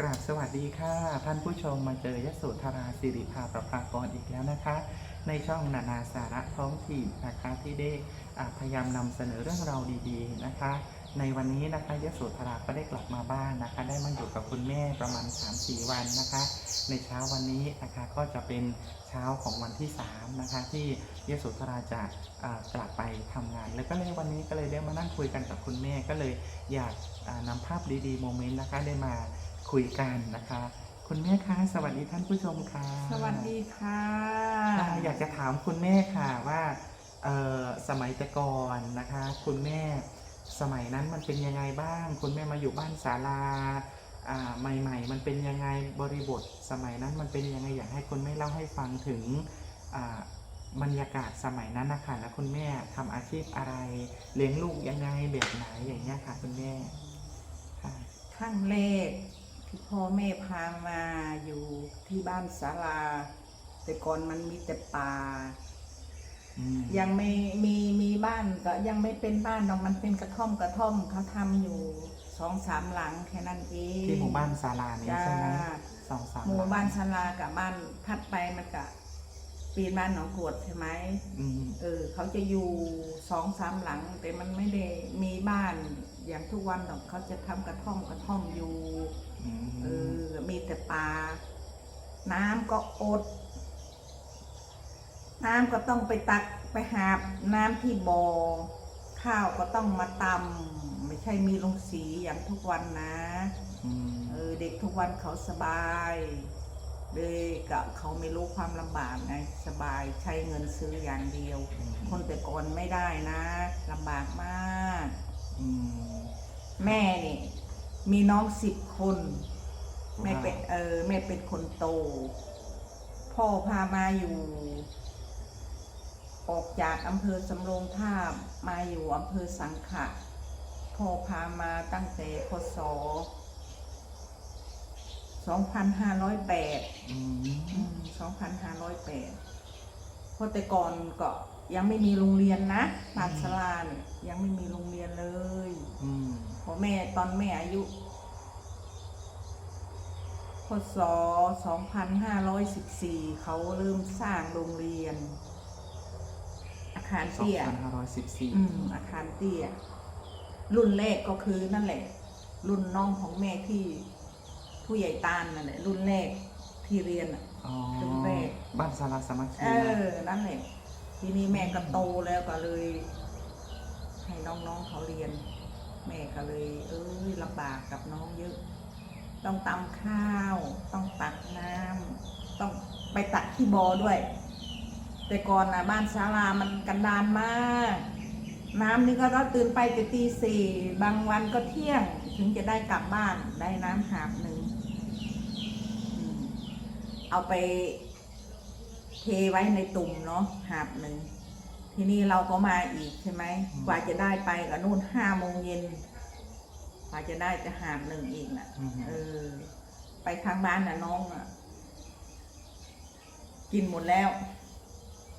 กราบสวัสดีค่ะ ท่านผู้ชมมาเจอยโสธราสิริภาประภากรอีกแล้วนะคะ ในช่องนานาสาระท้องถิ่นนะคะที่ได้พยายามนำเสนอเรื่องราวดีๆนะคะ ในวันนี้นะคะยโสธราก็ได้กลับมาบ้านนะคะ ได้มาอยู่กับคุณแม่ประมาณ 3-4 วันนะคะ ในเช้าวันนี้นะคะก็จะเป็นเช้าของวันที่3นะคะที่ยโสธราจะกลับไปทำงาน แล้วก็เลยวันนี้ก็เลยได้มานั่งคุยกันกับคุณแม่ก็เลยอยากอ่านำภาพดีๆโมเมนต์นะคะได้มา คุยกันนะคะ คุณแม่คะสวัสดีท่านผู้ชมค่ะสวัสดีค่ะอ่าอยากจะถามคุณแม่ค่ะว่าเอ่อสมัยแต่ก่อนนะคะ คุณแม่สมัยนั้นมันเป็นยังไงบ้าง คุณแม่มาอยู่บ้านศาลาอ่าใหม่ ๆ มันเป็นยังไงบริบท สมัยนั้นมันเป็นยังไงอยากให้คุณแม่เล่าให้ฟังถึงอ่าบรรยากาศสมัยนั้นนะคะแล้วคุณแม่ทำอาชีพอะไร เลี้ยงลูกยังไงแบบไหนอย่างเงี้ยค่ะ คุณแม่ค่ะ ขั้นแรก ที่พ่อแม่พามาอยู่ที่บ้านศาลา แต่ก่อนมันมีแต่ป่า อืมยังไม่มีมีบ้านก็ยังไม่เป็นบ้านหรอกมันเป็นกระท่อมกระท่อมเขาทำอยู่สองสามหลังแค่นั้นเองที่หมู่บ้านศาลานี้จ้าใช่ไหมสองสามหมู่บ้านหลังศาลากับบ้านถัดไปมันก็ปีนบ้านหนองกรวดใช่ไหม อืมเออเขาจะอยู่สองสามหลัง แต่มันไม่ได้มีบ้านอย่างทุกวันหรอกเขาจะทำกระท่อมกระท่อมอยู่อืม เออ มีแต่ปลา น้ำก็อด น้ำก็ต้องไปตักไปหาบน้ำที่บอ่อ ข้าวก็ต้องมาตำไม่ใช่มีลงสีอย่างทุกวันนะอืมเออเด็กทุกวันเขาสบายเลยกับเขาไม่รู้ความลำบากไงสบายใช้เงินซื้ออย่างเดียว คนแต่ก่อนไม่ได้นะลำบากมากอืมแม่นี่ มีน้องสิบคน แม่ว้าวเป็นเออแม่เป็นคนโต พ่อพามาอยู่ ออกจากอำเภอสำโรงทาบมาอยู่อำเภอสังขะพ่อพามาตั้งแต่พศ2508อืม2508เพราะแต่ก่อนก็ ยังไม่มีโรงเรียนนะบานสลาเนี่ยยังไม่มีโรงเรียนเลยอืมพอแม่ตอนแม่อายุพศ2514 เขาเริ่มสร้างโรงเรียน อาคารสองเตี้ย พันห้าร้อยสิบสี่อืมอาคารเตี้ย รุ่นแรกก็คือนั่นแหละ รุ่นน้องของแม่ที่ผู้ใหญ่ตาลนั่นแหละ รุ่นแรกที่เรียนอะ อ๋อถึงแรก บ้านสาราสามัคคีเออนั่นแหละ ทีนี้แม่ก็โตแล้วก็เลย ให้น้องๆเขาเรียน แม่ก็เลย เอ้ยลำบากกับน้องเยอะ ต้องตำข้าว ต้องตักน้ำต้องไปตักที่บอ่อด้วย แต่ก่อนนะบ้านศาลามันกันดานมาก น้ำนี่ก็ต้องตื่นไปแต่ตีสี่บางวันก็เที่ยง ถึงจะได้กลับบ้านได้น้ำหาบหนึ่งเอาไป เทไว้ในตุ่มเนาะหาบหนึ่งทีนี้เราก็มาอีกใช่ไหมกว่าจะได้ไปก็นู่นห้าโมงเย็นกว่าจะได้จะหาบหนึ่งอีกน่ะอืมเออ ไปทางบ้านน่ะน้องอะ กินหมดแล้ว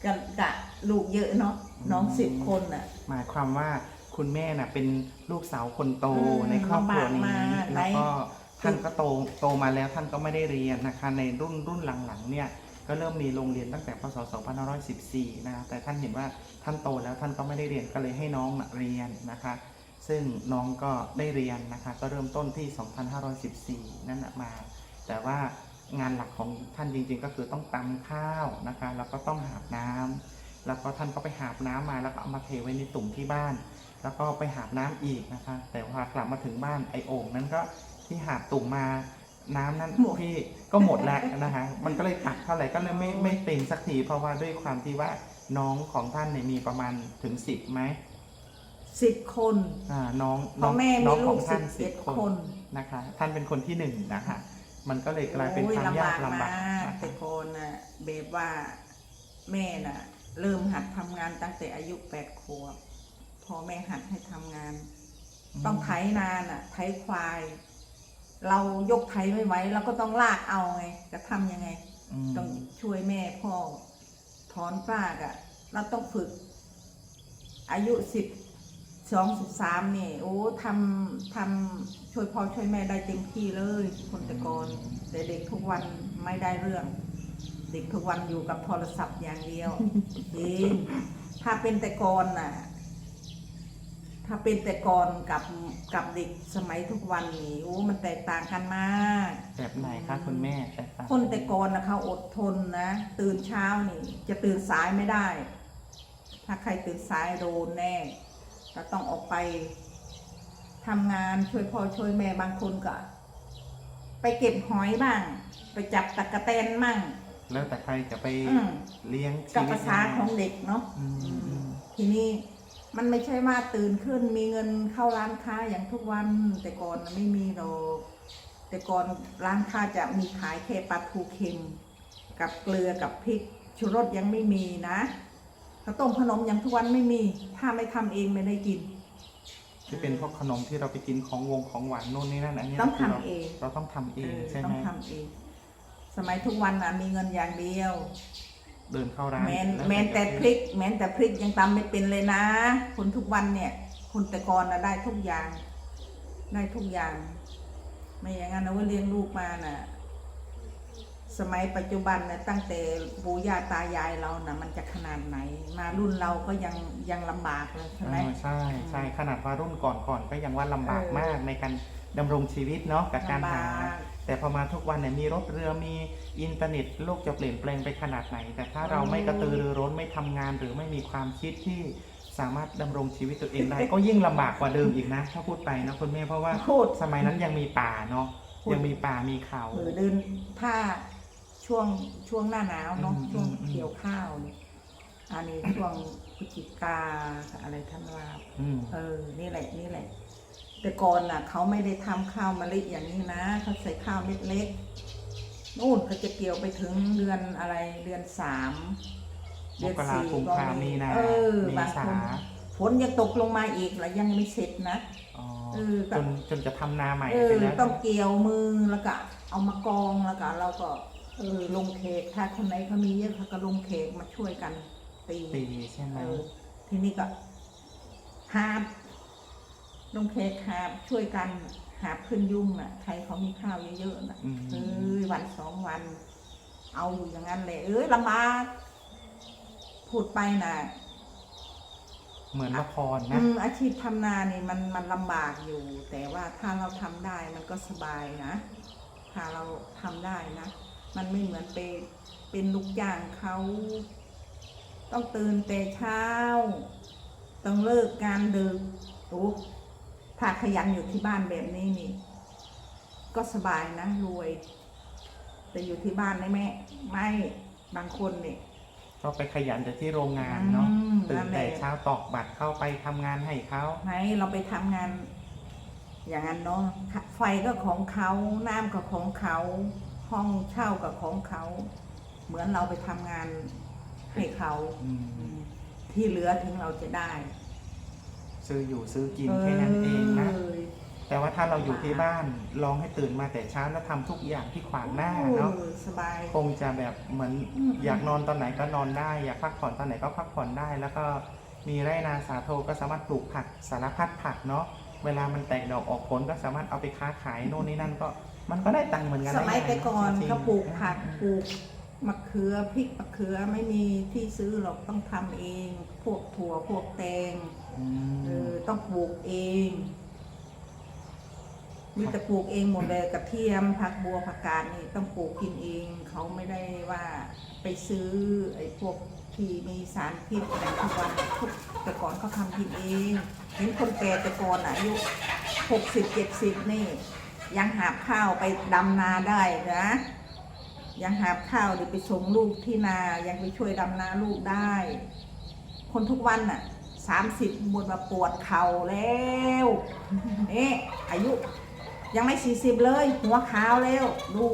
กะกะลูกเยอะเนาะน้องสิบคนน่ะ หมายความว่าคุณแม่น่ะ เป็นลูกสาวคนโตอืมในครอบครัวนี้ลำบากมากแล้วก็ไหนท่านก็โตโตมาแล้วท่านก็ไม่ได้เรียนนะคะ ในรุ่นรุ่นหลังๆเนี่ย ก็เริ่มมีโรงเรียนตั้งแต่พศ 2514 นะคะแต่ท่านเห็นว่าท่านโตแล้วท่านก็ไม่ได้เรียนก็เลยให้น้องเรียนนะคะ ซึ่งน้องก็ได้เรียนนะคะ ก็เริ่มต้นที่ 2514 นั่นมา แต่ว่างานหลักของท่านจริงๆ ก็คือต้องตำข้าวนะคะ แล้วก็ต้องหาบน้ำแล้วก็ท่านก็ไปหาบน้ำมาแล้วก็เอามาเทไว้ในตุ่มที่บ้าน แล้วก็ไปหาบน้ำอีกนะคะ แต่พอกลับมาถึงบ้านไอโอ่งนั้นก็ที่หาบตุ่มมา น้ำนั้นหมดพี่ก็หมดแล้วนะคะมันก็เลยตักเท่าไหร่ก็เลยไม่ไม่เต็มสักทีเพราะว่าด้วยความที่ว่าน้องของท่านเนี่ยมีประมาณถึงสิบไหมสิบคนอ่าน้องพ่อแม่น้มีองขลูอกงสิท่านบสิเอ็บดคนคนนะคะ ท่านเป็นคนที่หนึ่งนะคะมันก็เลยกลายเป็นโอ้ความยากลำบากมนะคะแต่คนน่ะแบบว่าแม่น่ะ เริ่มหัดทำงานตั้งแต่อายุแปดขวบพอแม่หัดให้ทำงาน ต้องไถนานอะไถควาย เรายกไถไม่ไหวเราก็ต้องลากเอาไงจะทำยังไงมต้องช่วยแม่พ่อถอนปลากอะ่ะ เราต้องฝึก อายุสิบสองสิบสามนี่โอ้ทำทำช่วยพ่อช่วยแม่ได้เต็มที่เลย คนแต่ก่อนแต่เด็กทุกวันไม่ได้เรื่อง เด็กทุกวันอยู่กับโทรศัพท์อย่างเดียวจริงถ้าเป็นแต่ก่อนน่ะ ถ้าเป็นแต่ก่อนกับกับเด็กสมัยทุกวันนี่โอ้มันแตกต่างกันมาก แบบไหนคะคุณแม่แตกต่างคนแต่ก่อนนะเขาอดทนนะ ตื่นเช้านี่ จะตื่นสายไม่ได้ ถ้าใครตื่นสายโดนแน่ก็ต้องออกไปทำงานช่วยพ่อช่วยแม่บางคนก็ ไปเก็บหอยบ้าง ไปจับตะกะแตนมั่ง แล้วแต่ใครจะไปอืม เลี้ยงกับชีวิตภาษาของเด็กเนาะอืมอืมอืมทีนี้ มันไม่ใช่ว่าตื่นขึ้นมีเงินเข้าร้านค้าอย่างทุกวันแต่ก่อนน่ะไม่มีหรอกแต่ก่อนร้านค้าจะมีขายแค่ปลาทูเค็ม กับเกลือกับพริกชูรสยังไม่มีนะข้าวต้มขนมอย่างทุกวันไม่มี ถ้าไม่ทำเองไม่ได้กินที่เป็นพวกขนมที่เราไปกินของวงของหวานโน่นนี่นั่นอันนี้ต้องคืราทำเอง เราต้องทำเอเองอใช่ไหต้มองทำเอง สมัยทุกวันนะมีเงินอย่างเดียว เดินเข้าร้านแมนล้วแมนแต่พริก แมนแต่พริกยังตำไม่เป็นเลยนะคนทุกวันเนี่ยคนแต่ก่อนนะได้ทุกอย่าง ได้ทุกอย่าง ไม่อย่างนั้นนะว่าเลี้ยงลูกมาน่ะ สมัยปัจจุบันนะตั้งแต่ปู่ย่าตายายเรานะมันจะขนาดไหน มารุ่นเราก็ยังยังลำบากเลยใช่ไหม อ่าใช่ใช่ขนาดว่ารุ่นก่อนก่อนๆก็ยังว่าลำบากเออ มากในการดำรงชีวิตเนาะกับการหาลำบาก แต่พอมาทุกวันเนี่ยมีรถเรือมีอินเทอร์เน็ตโลกจะเปลี่ยนแปลงไปขนาดไหน แต่ถ้าเราไม่กระตือรือร้นไม่ทำงานหรือไม่มีความคิดที่สามารถดำรงชีวิตตัวเองได้ ก็ยิ่งลำบากกว่าเดิมอีกนะ ถ้าพูดไปนะคุณแม่เพราะว่าพูด สมัยนั้นยังมีป่าเนาะพูด ยังมีป่ามีเขาเออเดินถ้าช่วงช่วงหน้าหนาวเนาะอืมช่วงอืมอืม เกี่ยวข้าวเนี่ยอันนี้ช่วงพฤศจิกาอะไรธันวาอืม เออ นี่แหละนี่แหละ แต่ก่อนน่ะ เขาไม่ได้ทำข้าวมะลิอย่างนี้นะเขาใส่ข้าวเม็ดเล็กนู่นเขาจะเกี่ยวไปถึงเดือนอะไรเดือนสามมกราคมพามีนาเออเมบางษาคนฝนยังตกลงมาอีกแล้วยังไม่เสร็จนะอ๋อเออก็จนจนจะทำนาใหม่เอไปอแล้วต้องเกี่ยวมือแล้วก็เอามากองแล้วก็เราก็เออลงเขกถ้าคนไหนเขามีเยอะเขาก็ลงเขกมาช่วยกันตีตีใช่ไหมเออทีนี้ก็หา บลงเค้กหาบช่วยกันหาบขึ้นยุ่งน่ะ ใครเขามีข้าวเยอะๆน่ะอืม เอ้ยวันสองวัน เอาอยู่อย่างนั้นเลยเอ้ยลำบากพูดไปน่ะ เหมือนละครอืนะมอาชีพทำนานี่มันมันลำบากอยู่ แต่ว่าถ้าเราทำได้มันก็สบายนะถ้าเราทำได้นะ มันไม่เหมือนไปเป็นลูกจ้างเขา ต้องตื่นแต่เช้า ต้องเลิกงานดึกโอ้ ถ้าขยันอยู่ที่บ้านแบบนี้นี่ ก็สบายนะรวย แต่อยู่ที่บ้านได้ไหมไม่บางคนเนี่ย ก็ไปขยันแต่ที่โรงงานเนาะอืมตื่นั่นนแหละ แต่เช้าตอกบัตรเข้าไปทำงานให้เขาไหนเราไปทำงาน อย่างนั้นเนาะไฟก็ของเขาน้ำก็ของเขา ห้องเช่าก็ของเขา เหมือนเราไปทำงานให้เขาอืมอืมที่เหลือถึงเราจะได้ ซื้ออยู่ซื้อกินแค่นั้นเองนะเออแต่ว่าถ้าเราอยู่ที่บ้านลองให้ตื่นมาแต่เช้าแล้วทำทุกอย่างที่ขวางหน้าเนาะออสบาย คงจะแบบเหมือนอืมอยากนอนตอนไหนก็นอนได้ อยากพักผ่อนตอนไหนก็พักผ่อนได้ แล้วก็มีไร่นาสาโทก็สามารถปลูกผักสารพัดผักเนาะเวลามันแตกดอกออกผลก็สามารถเอาไปค้าขายโน่นนี่นั่นก็ มันก็ได้ตังค์เหมือนกันสมัยะแต่ก่อนจริงๆเขาปลูกผักปลูก มะเขือพริกมะเขือไม่มีที่ซื้อหรอกต้องทำเอง พวกถั่วพวกแตงอืเอมอต้องปลูกเอง มีแต่ปลูกเองหมดเลยกระเทียมผักบัวผักกาดนี่ต้องปลูกกินเอง เขาไม่ได้ว่าไปซื้อไอ้พวกที่มีสารพิษอะไรทุกวันทุกแต่ก่อนเขาทำกินเอง เห็นคนแก่แต่ก่อนอายุหกสิบเจ็ดสิบนี่ ยังหาบข้าวไปดำนาได้นะ ยังหาบข้าวหรือไปส่งลูกที่นา ยังไปช่วยดำนาลูกได้ คนทุกวันน่ะสามสิบบนมาปวดเข่าแล้วเอ๊ะอายุยังไม่สี่สิบเลย หัวขาวแล้วดู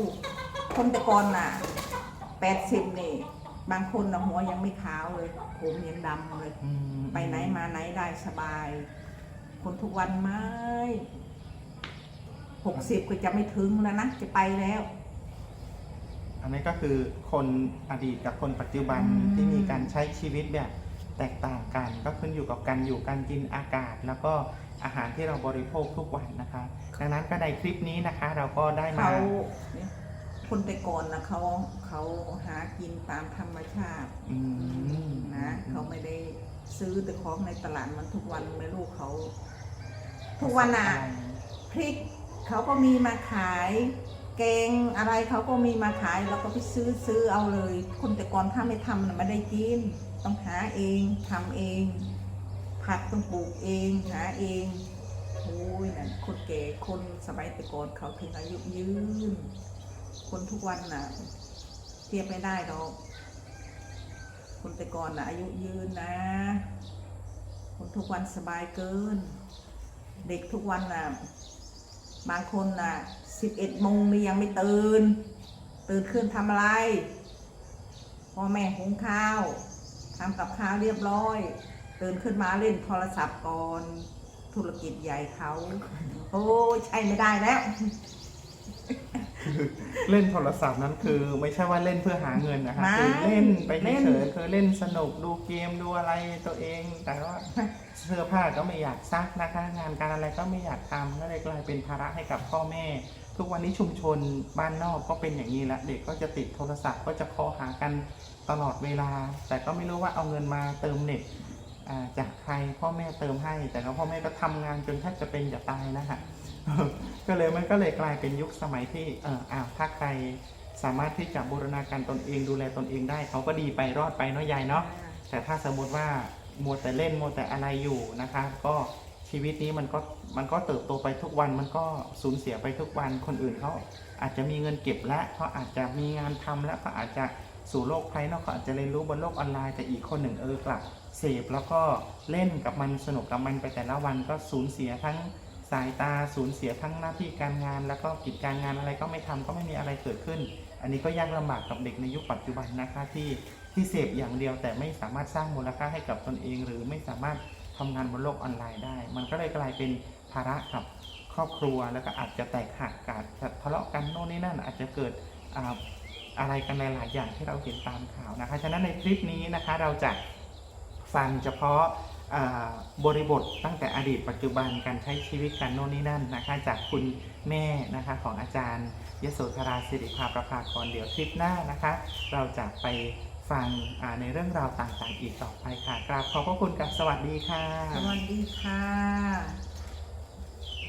คนแต่ก่อนน่ะแปดสิบนี่ บางคนน่ะหัวยังไม่ขาวเลย ผมยังดำเลยอืมไปไหนมาไหนได้สบาย คนทุกวันไม่หกสิบก็จะไม่ถึงแล้วนะ จะไปแล้ว อันนี้ก็คือคนอดีตกับคนปัจจุบันอืมที่มีการใช้ชีวิตแบบแตกต่างกัน ก็ขึ้นอยู่กับการอยู่การกินอากาศ แล้วก็อาหารที่เราบริโภคทุกวันนะคะ ดังนั้นก็ในคลิปนี้นะคะ เราก็ได้มา เขาเนี่ยคนแต่ก่อนนะเขาเขาหากินตามธรรมชาติอืม นะเขาไม่ได้ซื้อแต่ของในตลาดมันทุกวันไม่รู้เขา ทุกวันอะ พริกเขาก็มีมาขาย แกงอะไรเขาก็มีมาขายเราก็ไปซื้อซื้อเอาเลย คนแต่ก่อนถ้าไม่ทำน่ะไม่ได้กิน ต้องหาเองทำเอง ผักต้องปลูกเองหาเองโอ้ยนั่นคนแก่คนสมัยแต่ก่อนเขาถึงอายุยืน คนทุกวันน่ะเทียบไม่ได้หรอกคนแต่ก่อนน่ะอายุยืนนะ คนทุกวันสบายเกิน เด็กทุกวันน่ะบางคนน่ะ สิบเอ็ดโมงนี่ยังไม่ตื่น ตื่นขึ้นทำอะไร พ่อแม่หุงข้าวทำกับข้าวเรียบร้อย ตื่นขึ้นมาเล่นโทรศัพท์ก่อน ธุรกิจใหญ่เขาโอ้ยใช่ไม่ได้แล้วเล่นโทรศัพท์นั้นคือไม่ใช่ว่าเล่นเพื่อหาเงินนะคะไม่คือเล่นไปเล่นเฉยๆคือเล่นสนุกดูเกมดูอะไรตัวเอง แต่ว่าเสื้อผ้าก็ไม่อยากซักนะคะ งานการอะไรก็ไม่อยากทำก็เลยกลายเป็นภาระให้กับพ่อแม่ ทุกวันนี้ชุมชนบ้านนอกก็เป็นอย่างนี้ละเด็กก็จะติดโทรศัพท์ก็จะคอหากันตลอดเวลา แต่ก็ไม่รู้ว่าเอาเงินมาเติมเน็ตจากใครพ่อแม่เติมให้ แต่ก็พ่อแม่ก็ทำงานจนแทบจะเป็นจะตายนะคะก็เลยมันก็เลยกลายเป็นยุคสมัยที่เอออ้าวถ้าใครสามารถที่จะบูรณาการตนเองดูแลตนเองได้เขาก็ดีไปรอดไปเนาะยายเนาะแต่ถ้าสมมติว่ามัวแต่เล่นมัวแต่อะไรอยู่นะคะ ก็ ชีวิตนี้มันก็มันก็เติบโตไปทุกวันมันก็สูญเสียไปทุกวันคนอื่นเขาอาจจะมีเงินเก็บแล้วเขาอาจจะมีงานทำแล้วเขาอาจจะสู่โลกภายนอกเขาอาจจะเรียนรู้บนโลกออนไลน์แต่อีกคนหนึ่งเออกลับเสพแล้วก็เล่นกับมันสนุกกับมันไปแต่ละวันก็สูญเสียทั้งสายตาสูญเสียทั้งหน้าที่การงาน แล้วก็กิจการงานอะไรก็ไม่ทำก็ไม่มีอะไรเกิดขึ้น อันนี้ก็ยากลำบากกับเด็กในยุคปัจจุบันนะคะที่ที่เสพอย่างเดียวแต่ไม่สามารถสร้างมูลค่าให้กับตนเอง หรือไม่สามารถ ทำงานบนโลกออนไลน์ได้ มันก็เลยกลายเป็นภาระกับครอบครัวแล้วก็อาจจะแตกหักอาจจะทะเลาะกันโน่นนี่นั่น อาจจะเกิดอะไรกันหลาย ๆ อย่างที่เราเห็นตามข่าวนะคะ ฉะนั้นในคลิปนี้นะคะเราจะฟังเฉพาะบริบทตั้งแต่อดีตปัจจุบันการใช้ชีวิตกันโน่นนี่นั่นนะคะ จากคุณแม่นะคะของอาจารย์ยโสธราสิริภาประภากรเดี๋ยวคลิปหน้านะคะ เราจะไป ฟังในเรื่องราวต่างๆอีกต่อไปค่ะ กราบขอบพระคุณกับสวัสดีค่ะ สวัสดีค่ะ